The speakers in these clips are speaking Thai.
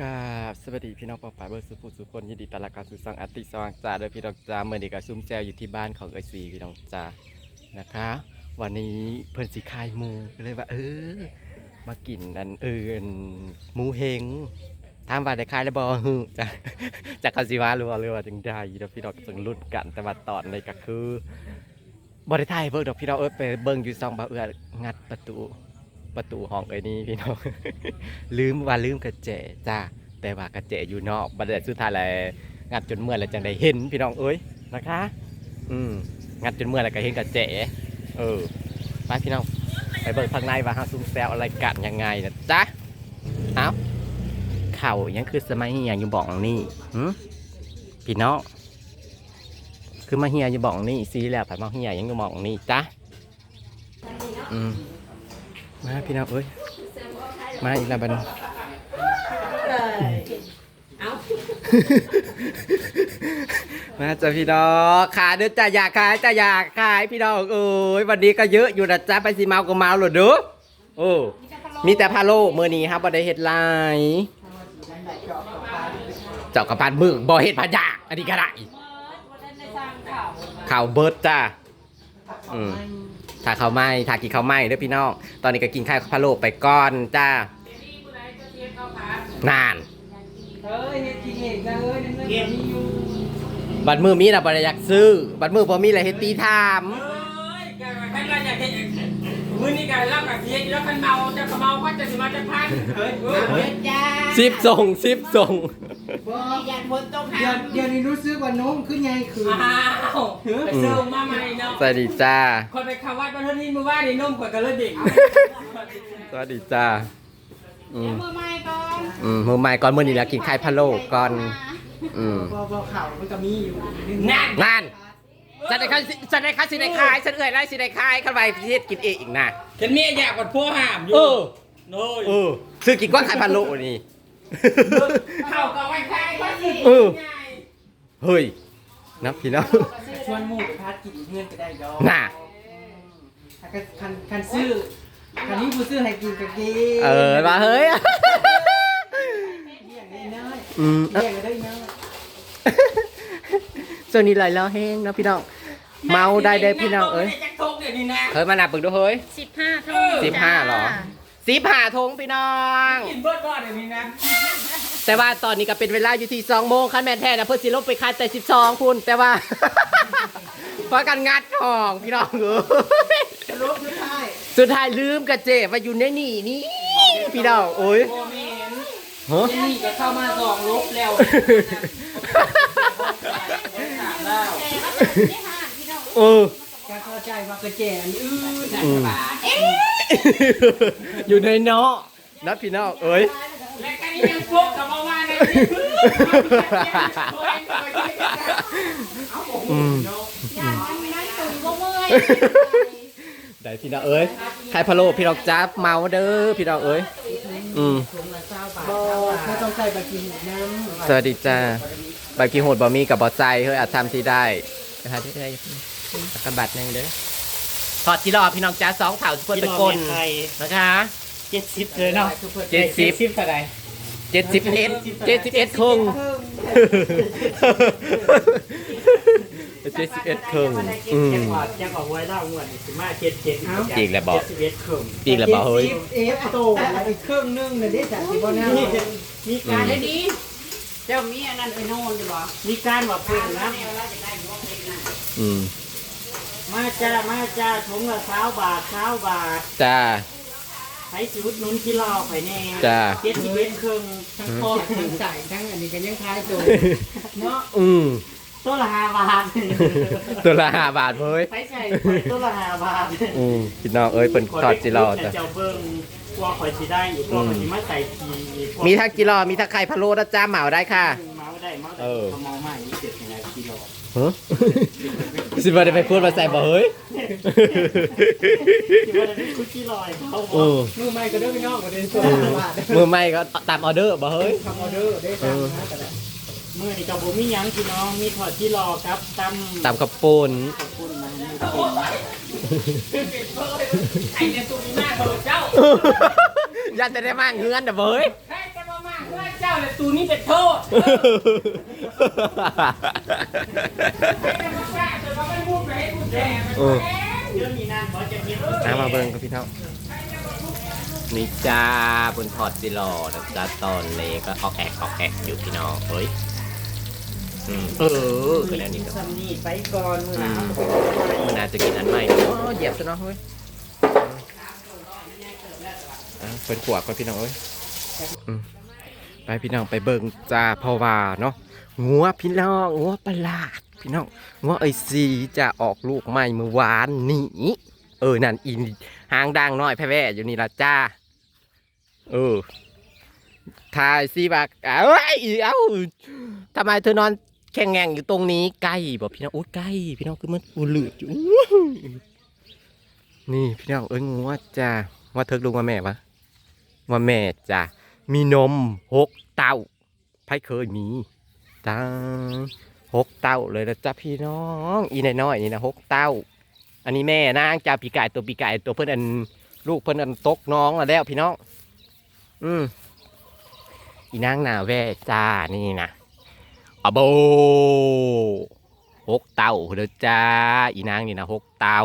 กราบสวัสดีพี่น้องปองฝ่ายเบอร์สุภูสุคนยินดีต้อนรับเข้าสู่สังอาติสว่างจ่าโดยพี่น้องจ่าเมื่อนี้ก็ซุ่มแซวอยู่ที่บ้านของเอยซีพี่น้องจ่านะคะ วันนี้เพิ่นสิคายมูก็เลยว่า เออ มากินอันเอินหมูเฮงถามว่าได้คายแล้วบ่ฮึจ้ะจากเขาสิวาหรือว่าหรือว่าจังใดเดี๋ยวพี่น้องจึงลุ้นกันแต่ว่าตอนนี้ก็คือบ่ได้ถ่ายเบิ่งดอกพี่น้องเอ้ยไปเบิ่งอยู่ซองบ่าเอื้องัดประตู ประตูห้องเอ้นี่พี่น้อง ลืมว่าลืมกระเจจ้าแต่ว่ากระเจอยู่นอกบัดเดสุดท้ายเลยงัดจนเมื่อแล้วจังได้เห็นพี่น้องเอ้ยนะคะ อืมงัดจนเมื่อแล้วก็เห็นกระเจเออไปพี่น้องไปเบิกข้างในว่าเฮาซุ่มแซวอะไรกันยังไงนะจ๊ะเอ้าเข่ายังคือสมัยเฮียอยู่บ่องนี่หืมพี่น้องคือมาเฮียอยู่บ่องนี่ซีแล้วไปมาเฮียยังอยู่บ่องนี่จ้ะอืม มาพี่น้องเอ้ย มาอีกแล้วบัดนเอามาจ้ะพี่น้องขายเด้อจ้ะอยากขายจ้ะอยากขายพี่น้องเอ้ยวันนี้ก็เยอะอยู่นะจ๊ะไปสิเมาก็เมาหลดเด้อโอ้มีแต่พาโลมื้อนี้ครับบ่ได้เฮ็ดลายเจ้ากระปานมึงบ่เฮ็ดพะยากอันนี้ก็ได้ข้าวเบิดจ้ะอืม ถ้าข้าวไหม้ถ้ากินข้าวไหม้เด้อพี่น้อง ตอนนี้ก็กินข้าวพะโลไปก่อนจ้านานเฮ้ยเฮ็ดกินเองนะเฮ้ยนั่นเงินมีอยู่บัดมือมีน่ะบ่ได้อยากซื้อ บัดมือบ่มีอะไรให้ตีถามเอ้ยแกว่าท่านเราอยากเห็นมื้อนี้กันเล่ากับเสียแล้วคันเมาจะกระเมาก็จะสิมาจะพันเฮ้ยเฮ้ยจ้าสิบส่งสิบส่งบ่ ยันฝนตกเดี๋ยวเดี๋ยวนี้รู้สึกว่าน้มขึ้นไงคืออ้าวไปซื้อมาใหม่เนาะสวัสดีจ้า คนไปขาวัดบรรทุนนี่มือว่านี่นุ่มกว่ากันเลยเด็กสวัสดีจ้า อืมมือไม้ก่อนอืมมือใหม่ก่อนมื้อนี้แล้วกินไข่พะโล้ก่อน อืมบ่บ่เข่ามันก็มีอยู่นั่นนั่นฉันได้คันฉันได้คันสิได้ขายฉันเอ่ยได้สิได้ขายคันไว้เฮ็ดกินเองอีกนะฉันเมียอยากกดพวกห้ามอยู่เออ โน้ยเออซื้อกินก้อนไข่พะโล้นี่ เข้ากับไว้ใครก็สิเออ เฮ้ยนะพี่น้องชวนหมู่ไปพัดกินเพื่อนก็ได้ดอกน่ะถ้าคันคันคันซื้อคันนี้ผู้ซื้อให้กินก็กินเออมาเฮ้ยเลี้ยงได้น้อยอืมเลี้ยงได้น้อยส่วนนี้ลอยล้อแห้งเนาะพี่น้องเมาได้เด้อพี่น้องเอ้ยจะทุกเดี๋ยวนี้นะเฮ้ยมานับปึกดูเฮ้ยสิบห้าทุ่สิบห้าเหรอ สิบห้าทงพี่น้อง กินเบิร์ดก่อนเดี๋ยวนี้นะแต่ว่าตอนนี้ก็เป็นเวลาอยู่ที่สองโมงคันแมนแท้นะเพื่อสิลบไปคันแต่สิบสองพุ่นแต่ว่า เพราะกันงัดห้องพี่น้องเอ้ยรบอยู่ท้ายสุดท้ายลืมกระเจว่าอยู่ในนี่นี่พี่น้องโอ้ยโมเมนฮะนี่ก็เข้ามาสองลบแล้วถามแล้วเออก็ เข้าใจว่ากระแจอันนี้อื้ออืมอยู่ในเนาะนะพี่น้องเอ้ยและกันนี้ยังพวกกับมาว่าในอืมได้พี่น้องเอ้ยใครพะโล้พี่น้องจ้าเมาเด้อพี่น้องเอ้ยอืมถุงละเก้าบาทบ่เขาต้องใส่บะกินน้ำสวัสดีจ้าบากีโหดบะมีกับบอใจเฮ้ยอาจทำที่ได้นะคะที่ได้ กระบัดหนึ่งเด้อถอดจีรอพี่น้องจ้าสองเถาทุกคนตะกลนะคะเจ็ดสิบเลยเนาะเจ็ดสิบสิบเท่าไหร่เจ็ดสิบเอ็ดเจ็ดสิบเอ็ดคงเจ็ดสิบเอ็ดคงอืมจังหวัดจังหวัดไว้เล่าหมวดสิมาเจ็ดเจ็ดจริงแหละบอกเจ็ดสิบเอ็ดครึ่งจริงแหละบอกเฮ้ยเอฟโตแล้วอีกเครื่องนึงน่ะเด้จ้ะสิบ่น่านี่จะมีการเดี๋ยวนี้เจ้ามีอันนั้นไปโน่นดีบ่มีการว่าเพิ่นนะอืม มาจ้ามาจ้าถุงละสาวบาทสาวบาทจ้าใช้ชีวิตนุ้นที่รอไปแน่จ้า เจ็ดสิบเอ็ดครึ่งทั้งคอทั้งใส่ทั้งอันนี้ก็ยังคล้ายตัวเนาะอืมตัวละห้าบาทตัวละห้าบาทเฮ้ยไปใส่ตัวละห้าบาทอืมพี่น้องเอ้ยเป็นทอดจีรอจ้ะ เจ้าเบิ้งกลัวข่อยสิได้อยู่กลัวข่อยสิมาใส่ทีอีกมีทั้งจีรอมีทั้งไข่พะโล้นะจ้าเหมาได้ค่ะ เมาได้เมาได้เออเขาเมาใหม่ยี่สิบยังไงกิโลฮะ สิบาได้ไปพูดมาใส่บ่เฮ้ย คิดว่าจะได้คุกกี้ลอยเขาบเออกอ มือใหม่ก็เด้อพี่น้องก็ได้ตัวละบาทมือไม่ก็ตามออเดอร์บ่เฮ้ย ทำออเดอร์ได้ตามนะก็ได้เมื่อนี่กับผมมีหยังพี่น้องมีถอดที่รอครับตำตามกระปุนขอบคุณนะไอ้เนี่ยตัวนี้มากเลยเจ้ายันจะได้มากเงือนเด้อบ่เฮ้ย แค่จะมามาเมื่อเจ้าเลยตูนี้เป็นโทษแต่ว่ามันพูดไปให้พูดแย่เออเดี๋ยวนี้นะขอจะเก็บเอามาเบิ่งกับพี่เท่านี่จ้าบนถอดสิหลอนะจ้าตอนเล็กก็ออกแอกออกแอกอยู่พี่น้องเฮ้ยอืมเออก็แล้วนี่ก็สำนีไปก่อนมืออืหนามมันน่าจะกินอันใหม่โอ้เหยียบซะเนาะเฮ้ยอะเพิ่นขวบก่อนพี่น้องเอ้ยอืมไป พี่น้องไปเบิ่งจ้าเพราะว่าเนาะงัวพี่น้องงัวประหลาด พี่น้องงัวไอซีจะออกลูกใหม่เมื่อวานนี้เออนั่นอีหางดังน้อยแพ่แว่อยู่นี่ละจ้า เออถ่ายสิบักเอ้ยเอ้าทำไมเธอนอนแข่งแงงอยู่ตรงนี้ใกล้บอกพี่น้องโอ้ยใกล้พี่น้องคือมันอุลืดอยู่นี่พี่น้องเอ้ยงัวจ้าว่าเทิกลุงว่าแม่ปะว่าแม่จ้า มีนมหกเต้าไพ่เคยมีจ้าหกเต้าเลยนะจ้าพี่น้อง อีน้อยๆนี่นะหกเต้า อันนี้แม่นางจ้าปีกายตัวปีกายตัวเพื่อนอันลูกเพื่อนอันตกน้องแล้วพี่น้อง อืมอีนางนาแว่จ้านี่นะอโบหกเต้าเด้อจ้า อีนางนี่นะหกเต้า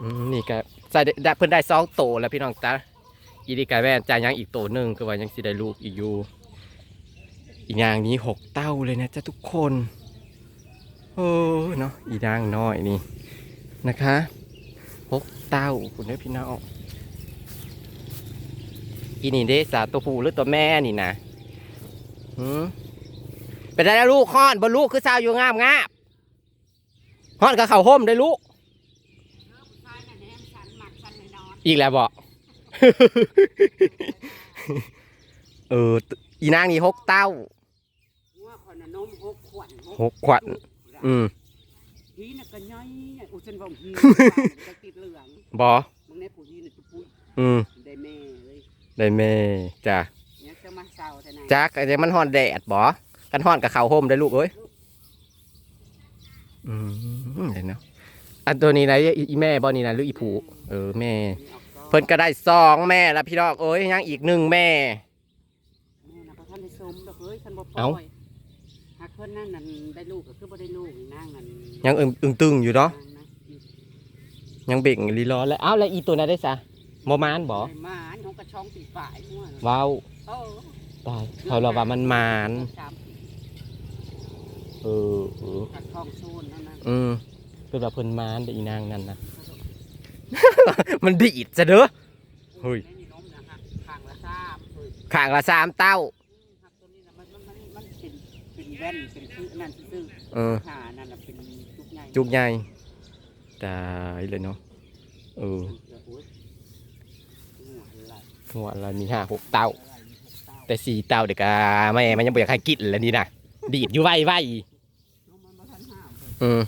อืมนี่ก็ใส่เพิ่นได้สองโตแล้วพี่น้องจ้า อีดีกายแว่นจ้ายังอีกโตหนึ่งก็ว่ายังสิได้ลูกอีกอยู่อีนางนี้หกเต้าเลยนะจ้าทุกคนโอ้เนาะอีนางน้อยนี่นะคะหกเต้าคุณได้พี่น้องอีนี่เด้สาวตัวผู้หรือตัวแม่นี่นะหืมเป็นไรนะลูกฮ้อนบนลูกคือสาวอยู่งามงาบฮ้อนกับเข่าห่มได้ลูก อีกแล้วบอก เออ อีนางนี่หกเต้าว่าคนน่ะนมหกขวัญหกขวัญอืมฮีน่ะก็ย่อยอุฉันบอกฮีจะติดเหลืองบอมึงในผู้ฮีน่ะจุปุ้ยอืมได้แม่เลยได้แม่จ้ะเนี่ยจะมาเศร้าแต่ไหนจักไอ้มันฮ้อนแดดบอกันฮ้อนกับเขาวห่มได้ลูกเอ้ยอืมเดี๋ยวนะอันตัวนี้นะอีอีแม่บอนี่นะหรืออีผูเออแม่เพิ่นก็ได้สองแม่แล้วพี่ดอกเอ้ยยังอีกหนึ่งแม่แม่นะพระท่านได้สมดอกเอ้ยท่านบ่ปเอ้าล่อยหากเพิ่นนั่นนั่นได้ลูกก็คือบ่ได้ลูกนี่นางนั่นยังอึงอึงตึงอยู่เนาะนางนะยังเบ่งลีล้อแล้วอ้าวแล้วอีตัวนั้นได้ซะโมมานบอได้มาอันของกระช่องปีฝ่ายหัวน่ะว้าวเออตายเขาเราว่ามันมานสามปีเออเออกัดท้องซูนนั่นนะอืมเป็นว่าเพิ่นมานเด้ออีนางนั่นนะ มันดีดซะเด้อเฮ้ยแม่นี่นมนะฮะข้างละสามเฮ้ยข้างละสามเต้าครับตัวนี้นะมันมันมันมันเป็นเป็นแว่นเป็นคือนั่นซื่อเออๆหานั่นน่ะเป็นจุกใหญ่จุกใหญ่ตายเลยเนาะเออโอ้ยหัวไหลหัวเรามีห้าหกเต้าไหลมีหกเต้า แต่สี่เต้าเด็กอะแม่มันยังบ่อยากให้กินแล้วนี่นะดีดอยู่ไว้ไว้นมมันมาทันห้าวเลยอืม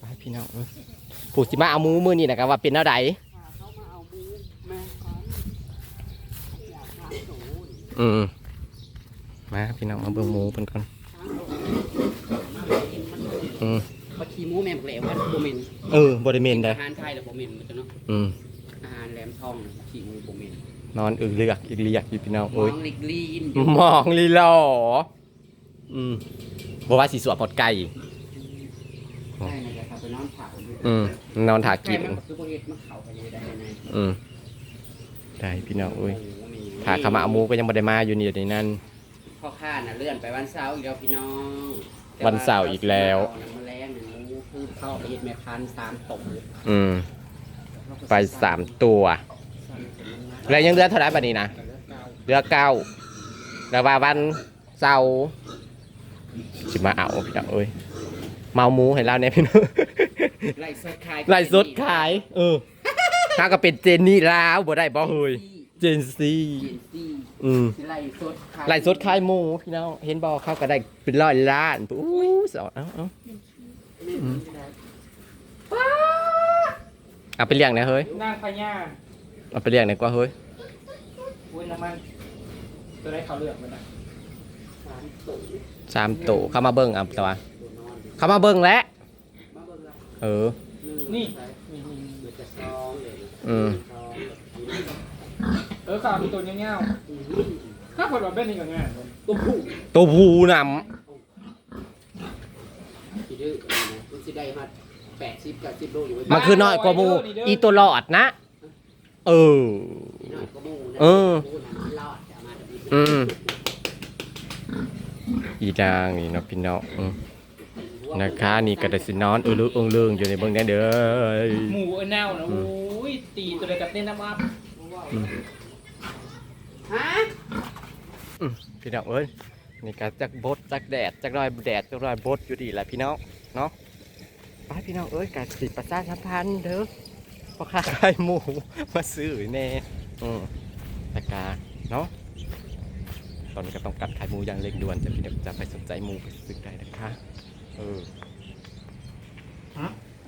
ไปพี่น้องเอ้ย ผู้สิมาเอาหมูมือนี่นะก็ว่าเป็นแนวใดพาเขามาเอามือแม่เขาอยากทานโสนี่อืมมาพี่น้องมาเบิ่งหมูเพิ่นก่อนทานโสมาเห็นมันอืมบะขี้หมูแม่บอกแล้วว่าโบเมนเออบ่ได้เมนเด้ออาหารไทยแล้วโบเมนมันจะเนาะอืมอาหารแหลมทองน่ะขี้หมูโบเมนนอนอึกเลือกอีกเลียกอยู่พี่น้องมอโอ้ยงลิกลีนมองลีหลออืมบ่ว่าสิสวมหมดไก่ ใช่นะจะไปนอนเผาอยู่อืมนอนถากิกินนคือพวกเอ็ดมันเข่าไปยังไงได้ยังไงอืมได้พี่น้องโอ้ยถ้าเขามาเอาหมูก็ยังบ่ได้มาอยู่นี่เดี๋ยวนี้นั่นพ่อข้าน่ะเลื่อนไปวันเสาร์อีกแล้วพี่น้องวันเสาร์อีกแล้วต่าน้ำมาแรงเนี่ยหมูคือเข้าไปเฮ็ดแม่พันธุ์สามตกอืม ไปสามตัว แล้วยังเหลือเท่าไหร่บัดนี้นะเรือเก้าแล้วว่าวันเสาร์สิมาเอาพี่น้องเอ้ย เมาหมูให้เราเนี่ยพี่น้องไล่สดขายไล่สดขาย เออถ้าก็เป็นเจนนี่ลาวบ่ได้บ่เฮยเจนซีเจนซี่อืมไล่สดขายไล่สดขายหมูพี่น้องเห็นบ่เขาก็ได้เป็นร้อยล้านอู้สอนเอาเอาเอาไปเลี้ยงหนะเฮ้ยนางพญาเอาไปเลี้ยงหน่อยกว่าเฮ้ยอุ้ยน้ำมันตัวได้เขาเลือกมันนะสามตุ๋ยสามโตเข้ามาเบิ่งเอาตัว เข้ามาเบิ่งแล้วมาเบิ่งละเออหนึ่งใส่นี่นี่นี่เดี๋ยวจะซองเลยอืมซองเออข่าวมีตัวเงี้ยวอืมๆถ้าคนมาเป็นนี่ก็ง่ายตัวผู้ตัวผูนสิดื้อมันสิได้มาแปดสิบกับสิบโลอยู่ำมันคือน้อยกว่าหมูอีตัวหลอดนะ เออน้อยก็มูนะเออ มูนะมันรอดจะมาแบบนี้อืมอีดางนี่เนาะพี่น้องอืม นะคะนี่ก็ได้สินอนอือลึกอึงลึงอยู่ในเบื้องนี้เด้อหมูเน่านะโอ้ยตีตัวเดียวกับเต้นน้ำอัพฮะอืมพี่น้องเอ้ยนี่ก็จักบดจักแดดจักรอยแดดจักรอยบดอยู่ดีแหละพี่น้องเนาะไปพี่น้องเอ้ยกาสิประชาสัมพันธ์เด้อพ่อค้าขายหมูมาซื้อแน่อืมตะกาเนาะตอนนี้ก็ต้องการขายหมูอย่างเร่งด่วนจะพี่น้องจะไปสนใจหมูไปซื้อได้นะคะ เออ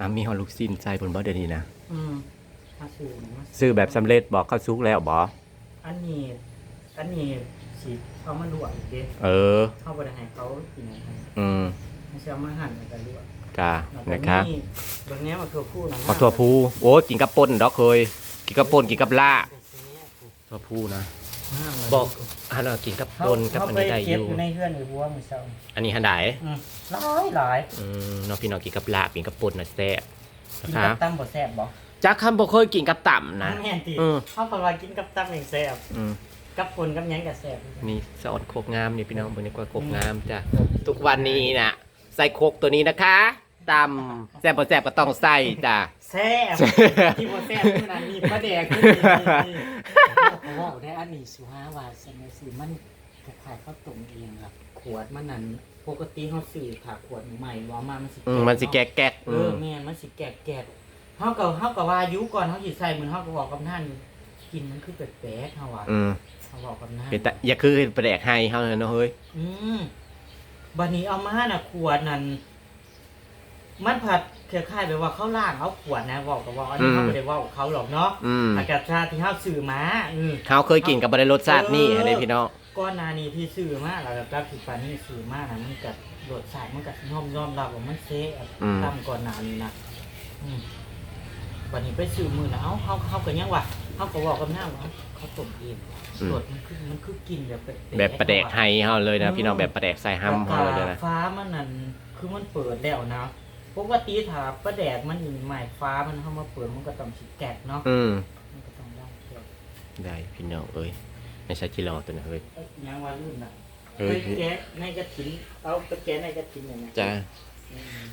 อะมีฮอลลูกซินใจบนบ่เดี๋ยวนี้นะอืมถ้าซื้อนะซื้อแบบสำเร็จบอกเข้าซุกแล้วบออันนี้ อันนี้สิเอามาลวกอีกเด้เออ เข้าไปให้เขากินอะไรอืมไม่ใช่เอามาหั่นแล้วก็ลวกกาแล้วก็นะคะมีเบางแนี้มาถั่วพูนะขอถั่วพูโอ้ยกินกับป่นดอกเคย กินกับป่นกินกับล่าถั่วพูนะ บอกฮันเอากินกับเขาป่นกับเขาอันไปนี้ได้อเก็บยู่ อยู่ในเพื่อนอยู่บัวมือเช้าอันนี้ฮันไดอืมหลายหลายอืมน้องพี่น้องกินกับลาบกินกับป่นนะแซ่บกินนะกัคะบตั้มบ่แซ่บบ่จักคำบ่เคยกินกับต่ำนะ แม่นติอืมเขาบอกว่ากินกับตั้มเองแซ่บอืมกับคนกับหยังก็แซ่บนี่สอนโคกงามนี่พี่น้องเบิ่งนี่กว่าโคกงามจ้ะทุกวันนี้น่ะใส่โคกตัวนี้นะคะตำแซ่บบ่แซ่บก็ต้องใส่จ้ะ แซ่บแซ่บที่บ่แซ่บขนาดนี้ปลาแดกขึ้นนี่เขาบ อกได้อันนี้สุฮาวาสนสิมันคล้ายๆข้าวต้มเองครับขวดมันนั่นปกติเฮาซื้อค่ะขวดใหม่ว่ามามันสิอืมมันสิแก๊กแก๊กเออือมแม่นมันสิแกะแกะเฮาก็เฮาก็ว่าอายุก่อนเฮาสิใส่เหมือนเฮาก็บอกกับท่านกินมันคือแปลกๆเฮาว่าอืมเฮาบอกกับท่าน เป็นแต่อย่าคือเป็นแปลกให้เฮาเลยเนาะเฮ้ย อืมบัดนี้เอามาน่ะขวดนั่น มันผัดคล้ายๆแบบว่าเขาล่างเอาขวดนะบอกกับว่าอันนี้เขาไม่ได้เว่ากับเขาหรอกเนาะอืมอากาศชาติที่เฮาซื้อมาอืมเฮาเคยกินกับบริรสชาตินี่ให้ได้พี่น้อง ก้อนหนานี้ที่ซื้อมาแล้วก็รับผิดปานนี้ซื้อมานะมันกับรสชาติมันกับยอมยอมรับว่ามันเซ่บอืมตามก่อนหนานี้นะอืมวันนี้ไปซื้อมือนะเอ้าเขาเขากันยังวะเขาก็บอกกับหน้าว่าเขาต้มเองรสมันคือมันคือกินแบบแปลกๆแบบประแดกให้เฮาเลยนะพี่น้องแบบประแดกใส่ห้ำเฮาเลยนะ ฟ้ามันนั่นคือมันเปิดแล้วนะ ปกติถ้าประแดกมันอยู่ใหม่ฟ้ามันเข้ามาเปิดมันก็ต้องสิแกะเนาะอืมมันก็ต้องได้แกะได้พี่น้องเอ้ยไม่ใช่กิโลตัวนะเฮ้ยเอ้ยยังว่ารุ่นน่ะเฮ้เคยยแกะในกระถินเอาไปแกะในกระถินอย่างนี้จ้า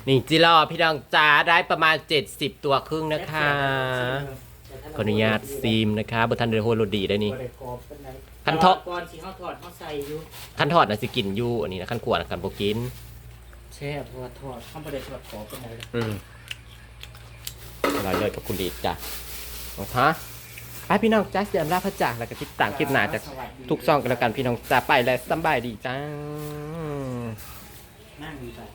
นี่จิรอพี่น้องจ้าได้ประมาณ 70 ตัวครึ่งนะคะ ขออนุญาตซีมนะคะบทันเดอร์โฮโลดีได้นี่ บ่ได้กรอบปานใดคันทอดก่อนสิเฮาทอดเฮาใส่อยู่ขั้นทอดนะสิกินอยู่อันนี้นะขั้นขวดนะขั้นโบกิน แช่เพราะว่าทอดเฮาบ่ได้ทอดกรอบปานใดอืมอร่อยเลยกับคุณดีดจ้ะโอ้ฮะไปพี่น้องจ้าเสียมลาพระจากแล้วก็ติดตามคลิปหน้าจากสวัสดีทุกซ่องกันแล้วกันพี่น้องจ้าไปและสำบายดีจ้า นั่งอยู่จ้ะ